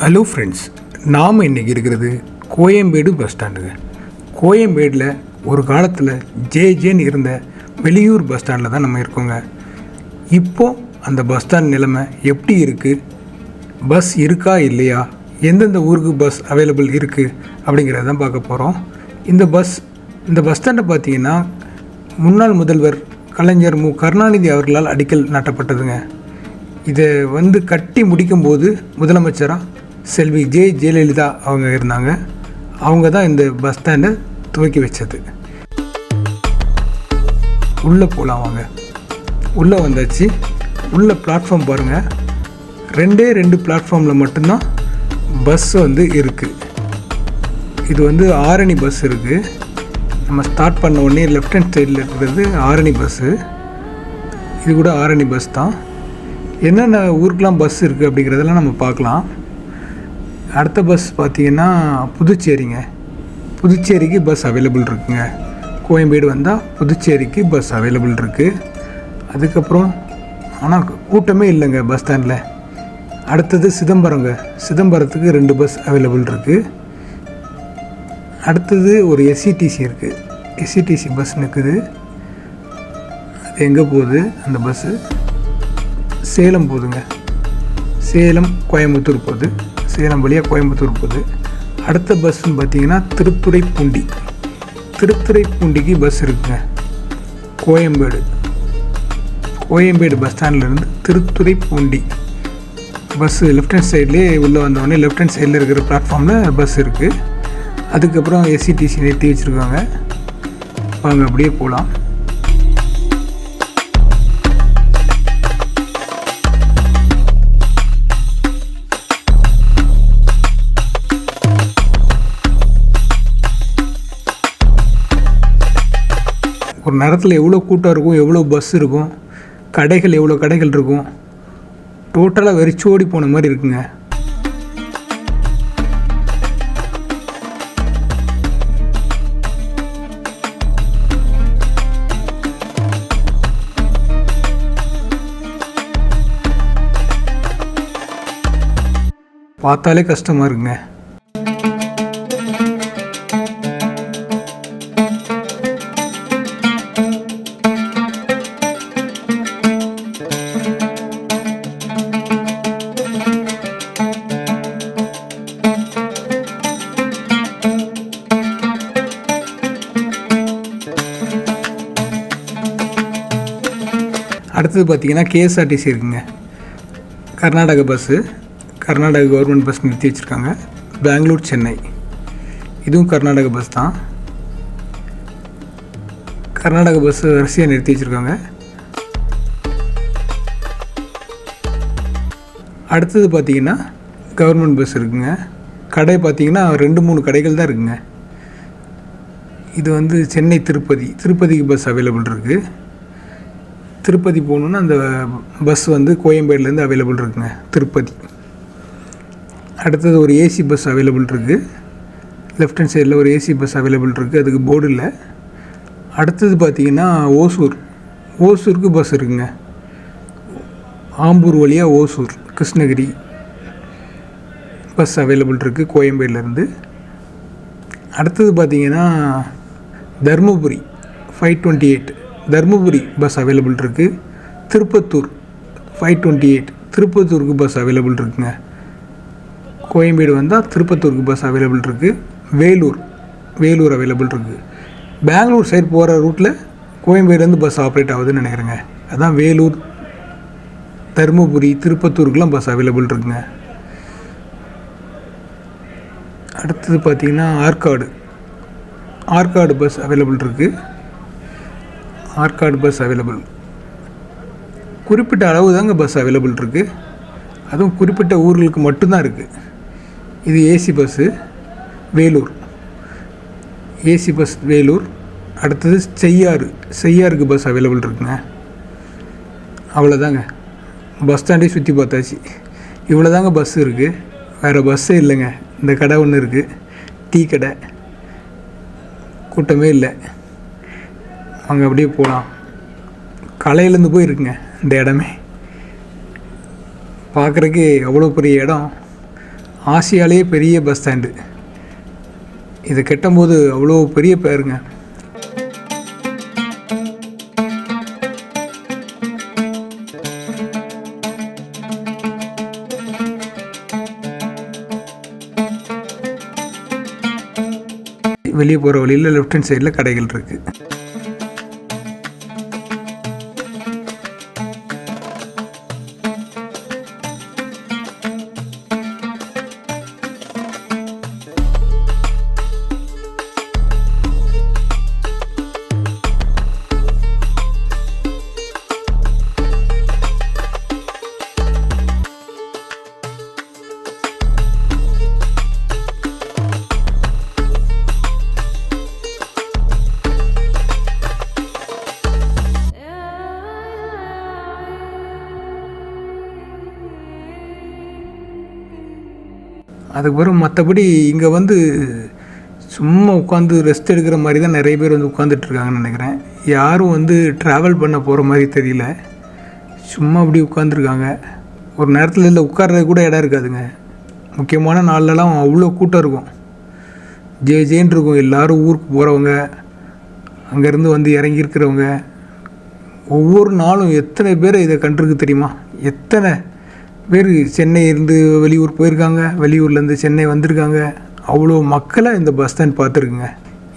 Hello friends நாம் இன்றைக்கி இருக்கிறது கோயம்பேடு பஸ் ஸ்டாண்டுங்க கோயம்பேடில் ஒரு காலத்தில் ஜே ஜேன்னு இருந்த வெளியூர் பஸ் ஸ்டாண்டில் தான் நம்ம இருக்கோங்க. இப்போது அந்த பஸ் ஸ்டாண்ட் நிலைமை எப்படி இருக்குது பஸ் இருக்கா இல்லையா? எந்தெந்த ஊருக்கு பஸ் அவைலபிள் இருக்குது அப்படிங்கிறத தான் பார்க்க போகிறோம் இந்த பஸ் இந்த பஸ் ஸ்டாண்டை பார்த்தீங்கன்னா முன்னாள் முதல்வர் கலைஞர் மு. கருணாநிதி அவர்களால் அடிக்கல் நாட்டப்பட்டதுங்க. இதை வந்து கட்டி முடிக்கும்போது முதலமைச்சராக செல்வி ஜே ஜெயலலிதா அவங்க இருந்தாங்க. அவங்க தான் இந்த பஸ் ஸ்டாண்டை துவக்கி வச்சது. உள்ளே போகலாம் வாங்க. உள்ளே வந்தாச்சு. உள்ள பிளாட்ஃபார்ம் பாருங்கள் ரெண்டே ரெண்டு பிளாட்ஃபார்மில் மட்டும்தான் பஸ் வந்து இருக்குது இது வந்து ஆரணி பஸ் இருக்குது நம்ம ஸ்டார்ட் பண்ண உடனே லெஃப்ட் ஹேண்ட் சைடில் இருக்கிறது ஆரணி பஸ்ஸு இது கூட ஆரணி பஸ் தான். என்னென்ன ஊருக்கெலாம் பஸ் இருக்குது அப்படிங்கிறதெல்லாம் நம்ம பார்க்கலாம். அடுத்த பஸ் பார்த்தீங்கன்னா புதுச்சேரிங்க. புதுச்சேரிக்கு பஸ் அவைலபிள் இருக்குங்க. கோயம்பேடு வந்தால் புதுச்சேரிக்கு பஸ் அவைலபிள் இருக்குது அதுக்கப்புறம் ஆனால் கூட்டமே இல்லைங்க பஸ் ஸ்டாண்டில் அடுத்தது சிதம்பரங்க. சிதம்பரத்துக்கு ரெண்டு பஸ் அவைலபிள் இருக்குது அடுத்தது ஒரு எஸ்சிடிசி இருக்குது எஸ்சிடிசி பஸ் நிற்குது அது எங்கே போகுது? அந்த பஸ்ஸு சேலம் போகுதுங்க. சேலம் கோயம்புத்தூர் போகுது. சேலம் வழியாக கோயம்புத்தூர் போகுது. அடுத்த பஸ்ஸுன்னு பார்த்தீங்கன்னா திருத்துறைப்பூண்டி. திருத்துறைப்பூண்டிக்கு பஸ் இருக்குங்க. கோயம்பேடு. கோயம்பேடு பஸ் ஸ்டாண்ட்லேருந்து திருத்துறைப்பூண்டி. பஸ்ஸு லெஃப்ட் ஹேண்ட் சைட்லேயே உள்ளே வந்தோடனே லெஃப்ட் ஹேண்ட் சைடில் இருக்கிற பிளாட்ஃபார்மில் பஸ் இருக்குது அதுக்கப்புறம் எஸ்சிடிசி நிறுத்தி வச்சுருக்காங்க. வாங்க அப்படியே போகலாம் ஒரு நேரத்தில் எவ்வளோ கூட்டம் இருக்கும் எவ்வளோ பஸ் இருக்கும் கடைகள் எவ்வளோ கடைகள் இருக்கும் டோட்டலாக வெறிச்சோடி போன மாதிரி இருக்குங்க. பார்த்தாலே கஷ்டமாக இருக்குங்க. அடுத்தது பார்த்தீங்கன்னா கேஎஸ்ஆர்டிசி இருக்குங்க. Karnataka bus. Karnataka government bus நிறுத்தி வச்சுருக்காங்க. பெங்களூர் சென்னை. இதுவும் கர்நாடக பஸ் தான். கர்நாடக பஸ் வரிசையாக நிறுத்தி வச்சுருக்காங்க. அடுத்தது பார்த்திங்கன்னா கவர்மெண்ட் பஸ் இருக்குங்க. கடை பார்த்திங்கன்னா ரெண்டு மூணு கடைகள் தான் இருக்குங்க. இது வந்து சென்னை திருப்பதி. திருப்பதிக்கு பஸ் அவைலபிள் இருக்குது திருப்பதி போகணுன்னா அந்த பஸ் வந்து கோயம்பேடுலேருந்து அவைலபிள் இருக்குங்க திருப்பதி. அடுத்தது ஒரு ஏசி பஸ் அவைலபிள் இருக்குது லெஃப்ட் ஹேண்ட் சைடில் ஒரு ஏசி பஸ் அவைலபிள் இருக்குது அதுக்கு போர்டு இல்லை. அடுத்தது பார்த்திங்கன்னா ஓசூர். ஓசூருக்கு பஸ் இருக்குங்க. ஆம்பூர் வழியாக ஓசூர் கிருஷ்ணகிரி. பஸ் அவைலபிள் இருக்குது கோயம்பேடுலேருந்து. அடுத்தது பார்த்திங்கன்னா Dharmapuri five twenty eight Dharmapuri bus available இருக்குது திருப்பத்தூர் ஃபைவ் டுவெண்ட்டி எயிட் திருப்பத்தூருக்கு பஸ் அவைலபிள் இருக்குங்க. கோயம்பேடு வந்தால் திருப்பத்தூருக்கு பஸ் அவைலபிள் இருக்குது வேலூர் வேலூர் அவைலபிள் இருக்குது பெங்களூர் சைடு போகிற ரூட்டில் கோயம்பேடுலேருந்து பஸ் ஆப்ரேட் ஆகுதுன்னு நினைக்கிறேங்க. அதான் வேலூர் தருமபுரி திருப்பத்தூருக்குலாம் பஸ் அவைலபிள் இருக்குங்க. அடுத்தது பார்த்திங்கன்னா ஆற்காடு. ஆற்காடு பஸ் அவைலபிள் இருக்குது ஆற்காடு பஸ் அவைலபிள் குறிப்பிட்ட அளவு தாங்க பஸ் அவைலபிள் இருக்குது அதுவும் குறிப்பிட்ட ஊர்களுக்கு மட்டும்தான் இருக்குது இது AC bus Vellore. AC bus Vellore. அடுத்தது செய்யாறு. செய்யாருக்கு பஸ் அவைலபிள் இருக்குங்க. அவ்வளோதாங்க பஸ் ஸ்டாண்டே சுற்றி பார்த்தாச்சு. இவ்வளோ தாங்க பஸ் இருக்குது வேறு பஸ்ஸே இல்லைங்க. இந்த கடை ஒன்று இருக்குது டீ கடை. கூட்டமே இல்லை. அங்கே அப்படியே போகலாம் கலையிலேருந்து போயிருக்குங்க இந்த இடமே. பார்க்குறக்கு அவ்வளோ பெரிய இடம். ஆசியாலேயே பெரிய பஸ் ஸ்டாண்டு இதை கெட்டும்போது அவ்வளோ பெரிய பேருங்க. வெளியே போகிற வழியில் லெஃப்ட் ஹேண்ட் சைடில் கடைகள் இருக்குது அதுக்கப்புறம் மற்றபடி இங்கே வந்து சும்மா உட்காந்து ரெஸ்ட் எடுக்கிற மாதிரி தான் நிறைய பேர் வந்து உட்காந்துட்ருக்காங்கன்னு நினைக்கிறேன். யாரும் வந்து ட்ராவல் பண்ண போகிற மாதிரி தெரியல. சும்மா அப்படி உட்காந்துருக்காங்க ஒரு நேரத்தில் இல்லை உட்கார்றது கூட இடம் இருக்காதுங்க. முக்கியமான நாள்லலாம் அவ்வளோ கூட்டம் இருக்கும். ஜே ஜேன்னு இருக்கும். எல்லாரும் ஊருக்கு போகிறவங்க அங்கேருந்து வந்து இறங்கி இருக்கிறவங்க. ஒவ்வொரு நாளும் எத்தனை பேர் இதை கண்டிருக்கு தெரியுமா? எத்தனை பேர் சென்னையிலேருந்து வெளியூர் போயிருக்காங்க. வெளியூர்லேருந்து சென்னை வந்திருக்காங்க. அவ்வளோ மக்களை இந்த பஸ் ஸ்டாண்ட் பார்த்துருக்குங்க.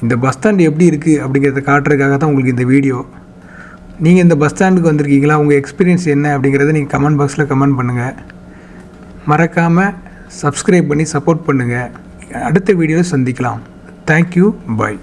இந்த பஸ் ஸ்டாண்ட் எப்படி இருக்குது அப்படிங்கிறத காட்டுறதுக்காக தான் உங்களுக்கு இந்த வீடியோ நீங்கள் இந்த பஸ் ஸ்டாண்டுக்கு வந்திருக்கீங்களா? உங்கள் எக்ஸ்பீரியன்ஸ் என்ன அப்படிங்கிறத நீங்கள் கமெண்ட் பாக்ஸில் கமெண்ட் பண்ணுங்கள் மறக்காமல் சப்ஸ்கிரைப் பண்ணி சப்போர்ட் பண்ணுங்கள் அடுத்த வீடியோவில் சந்திக்கலாம். Thank you bye